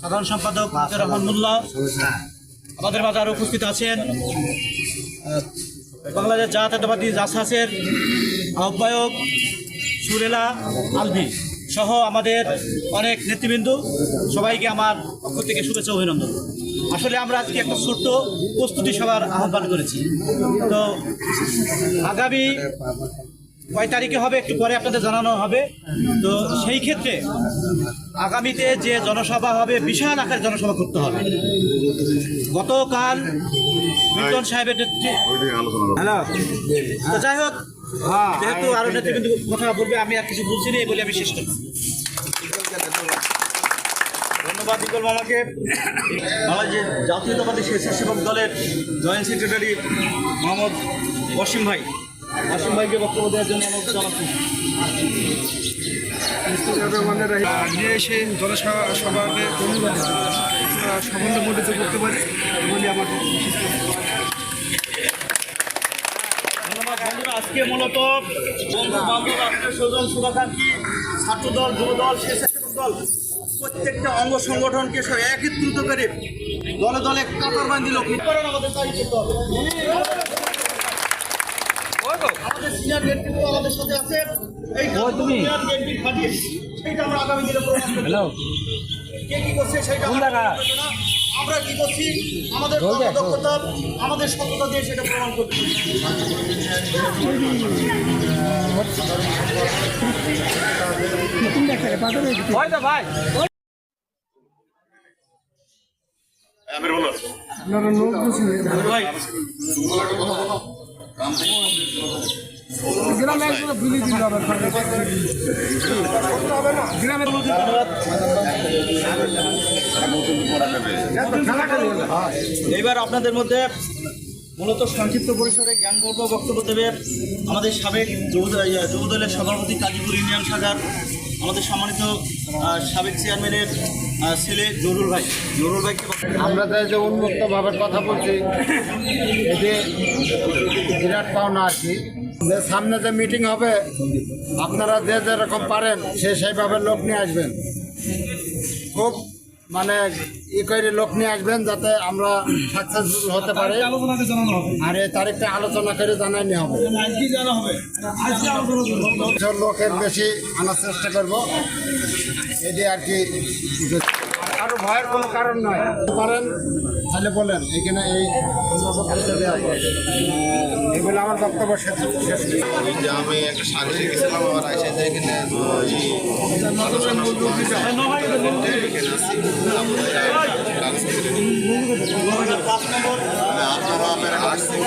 সাধারণ সম্পাদক রহমান মোল্লা আমাদের মাঝে আরও উপস্থিত আছেন। বাংলাদেশ জাতীয়তাবাদী জাসাসের আহ্বায়ক সুরেলা আলভি সহ আমাদের অনেক নেতৃবৃন্দ, সবাইকে আমার পক্ষ থেকে শুভেচ্ছা অভিনন্দন। আসলে আমরা আজকে একটা ছোট্ট প্রস্তুতি সভার আহ্বান করেছি। তো আগামী কয় তারিখে হবে একটু পরে আপনাদের জানানো হবে। তো সেই ক্ষেত্রে আগামীতে যে জনসভা হবে, বিশাল আকারে জনসভা করতে হবে। গতকাল মিল্টন সাহেবের নেতৃত্বে যাই হোক, যেহেতু আরও নেতৃবৃন্দ কথা বলবে, আমি আর কিছু বলছি না, এই বলে আমি শেষ করছি। ধন্যবাদ ইকল মামাকে বাংলাদেশ জাতীয়তাবাদী স্বেচ্ছাসেবক দলের জয়েন্ট সেক্রেটারি মোহাম্মদ ওয়াসিম ভাই। ওয়াসিম ভাইকে বক্তব্য দেওয়ার জন্য আমার জানাচ্ছি। নিয়ে এসে জনসভাতে সম্বন্ধে মণ্ডিত করতে পারি বলে আমার আজকে মূলত বন্ধু বান্ধব আত্মীয় স্বজন শুভাকাঙ্ক্ষী ছাত্র দল যুব স্বেচ্ছাসেবক দল প্রত্যেকটা অঙ্গ সংগঠনকে সব একত্রিত করে দলে দলে কাতার বান্ধি লোক। আমাদের তাই করতে হবে। আমাদের সিনিয়র নেতৃত্ব আমাদের সাথে আছে। এই সেইটা আমরা আগামী দিনে প্রমাণ করব। কে কি করছে সেটা আমরা কি করছি? আমাদের দক্ষতা আমাদের সততা দিয়ে সেটা প্রমাণ করছি আপনারা লোক গ্রামে একজন বিলি দিতে হবে গ্রামে এবার আপনাদের মধ্যে মূলত সংক্ষিপ্ত পরিসরে জ্ঞানগর্ভ বক্তব্য দেবে আমাদের সাবেক যুব- যুবদলের সভাপতি কাজীপুর ইউনিয়ন শাখার আমাদের সম্মানিত সাবেক চেয়ারম্যানের ছেলে জরুল ভাই। জরুল ভাইকে আমরা তাই যে উন্মুক্ত ভাবের কথা বলছি এতে বিরাট পাওনা আর যে সামনে যে মিটিং হবে, আপনারা যে যেরকম পারেন, সে সেইভাবে লোক নিয়ে আসবেন। খুব মানে ই করে লোক নিয়ে আসবেন যাতে আমরা সাকসেসফুল হতে পারি। আর এই তারিখটা আলোচনা করে জানাই হবে। জানা হবে। লোকের বেশি আনার চেষ্টা করব। এটি আর কি আরও ভয়ের কোনো কারণ নয়। পারেন তাহলে বলেন এখানে এই এগুলো আমার বক্তব্য শেষ যে আমি একটা সাংসিক গেছিলাম আমার আইসা যে এখানে আপনারা আসছেন